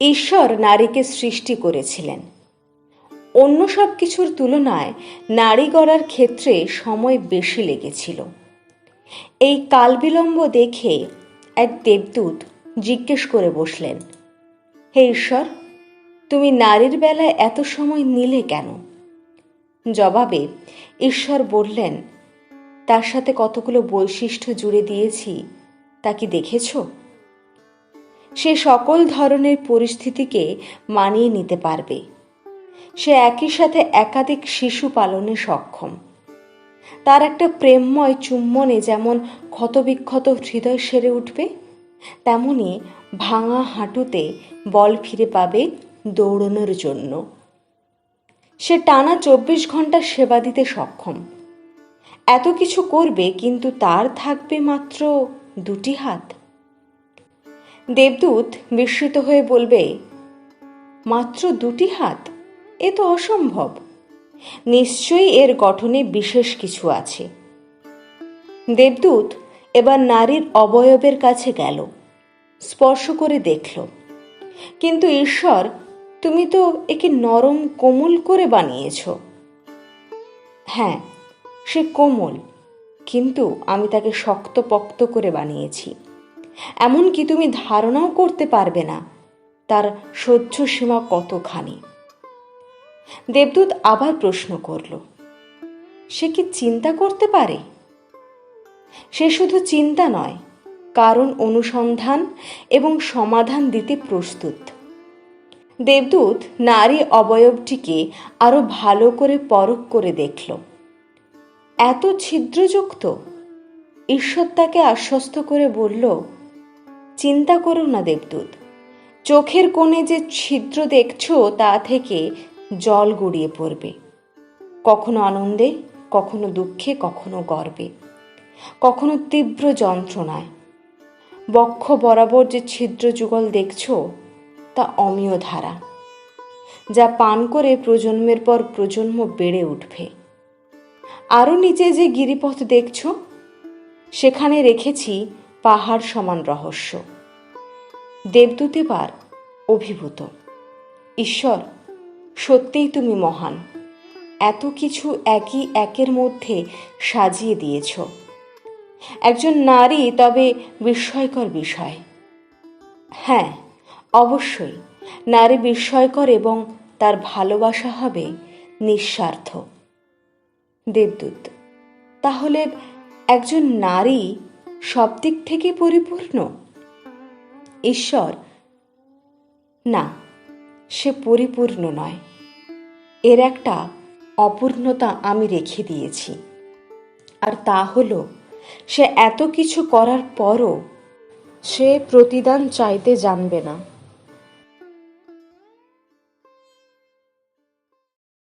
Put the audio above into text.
ঈশ্বর নারীকে সৃষ্টি করেছিলেন। অন্য সব কিছুর তুলনায় নারী গড়ার ক্ষেত্রে সময় বেশি লেগেছিল। এই কালবিলম্ব দেখে এক দেবদূত জিজ্ঞেস করে বসলেন, হে ঈশ্বর, তুমি নারীর বেলায় এত সময় নিলে কেন? জবাবে ঈশ্বর বললেন, তার সাথে কতগুলো বৈশিষ্ট্য জুড়ে দিয়েছি, তা কি দেখেছ? সে সকল ধরনের পরিস্থিতিকে মানিয়ে নিতে পারবে। সে একই সাথে একাধিক শিশু পালনে সক্ষম। তার একটা প্রেমময় চুম্বনে যেমন ক্ষতবিক্ষত হৃদয় সেরে উঠবে, তেমনি ভাঙা হাঁটুতে বল ফিরে পাবে দৌড়নোর জন্য। সে টানা চব্বিশ ঘণ্টা সেবা দিতে সক্ষম। এত কিছু করবে, কিন্তু তার থাকবে মাত্র দুটি হাত। দেবদূত বিস্মিত হয়ে বলবে, মাত্র দুটি হাত? এ তো অসম্ভব। নিশ্চয়ই এর গঠনে বিশেষ কিছু আছে। দেবদূত এবার নারীর অবয়বের কাছে গেল, স্পর্শ করে দেখল, কিন্তু ঈশ্বর, তুমি তো একে নরম কোমল করে বানিয়েছ। হ্যাঁ সে কোমল, কিন্তু আমি তাকে শক্তপোক্ত করে বানিয়েছি। এমনকি তুমি ধারণাও করতে পারবে না। তার সহ্য সীমা কতখানি? দেবদূত আবার প্রশ্ন করল, সে কি চিন্তা করতে পারে? সে শুধু চিন্তা নয়, কারণ অনুসন্ধান এবং সমাধান দিতে প্রস্তুত। দেবদূত নারী অবয়বটিকে আরও ভালো করে পরখ করে দেখল। এত ছিদ্রযুক্ত? ঈশ্বর তাকে আশ্বস্ত করে বলল চিন্তা করো না দেবদূত। চোখের কোণে যে ছিদ্র দেখছ, তা থেকে জল গড়িয়ে পড়বে। কখনো আনন্দে, কখনো দুঃখে, কখনো গর্বে। কখনো তীব্র যন্ত্রণায়। বক্ষ বরাবর যে ছিদ্র যুগল দেখছ, তা অমীয় ধারা, যা পান করে প্রজন্মের পর প্রজন্ম বেড়ে উঠবে। আরও নিচে যে গিরিপথ দেখছ, সেখানে রেখেছি পাহাড় সমান রহস্য। দেবদূত এবার অভিভূত, ঈশ্বর, সত্যিই তুমি মহান। এত কিছু একই একের মধ্যে সাজিয়ে দিয়েছ। একজন নারী তবে বিস্ময়কর বিষয়। হ্যাঁ অবশ্যই। নারী বিস্ময়কর এবং তার ভালোবাসা হবে নিঃস্বার্থ। দেবদূত, তাহলে একজন নারী সব দিক থেকে পরিপূর্ণ? ঈশ্বর, না, সে পরিপূর্ণ নয়। এর একটা অপূর্ণতা আমি রেখে দিয়েছি। আর তা হল, সে এত কিছু করার পরও সে প্রতিদান চাইতে জানবে না।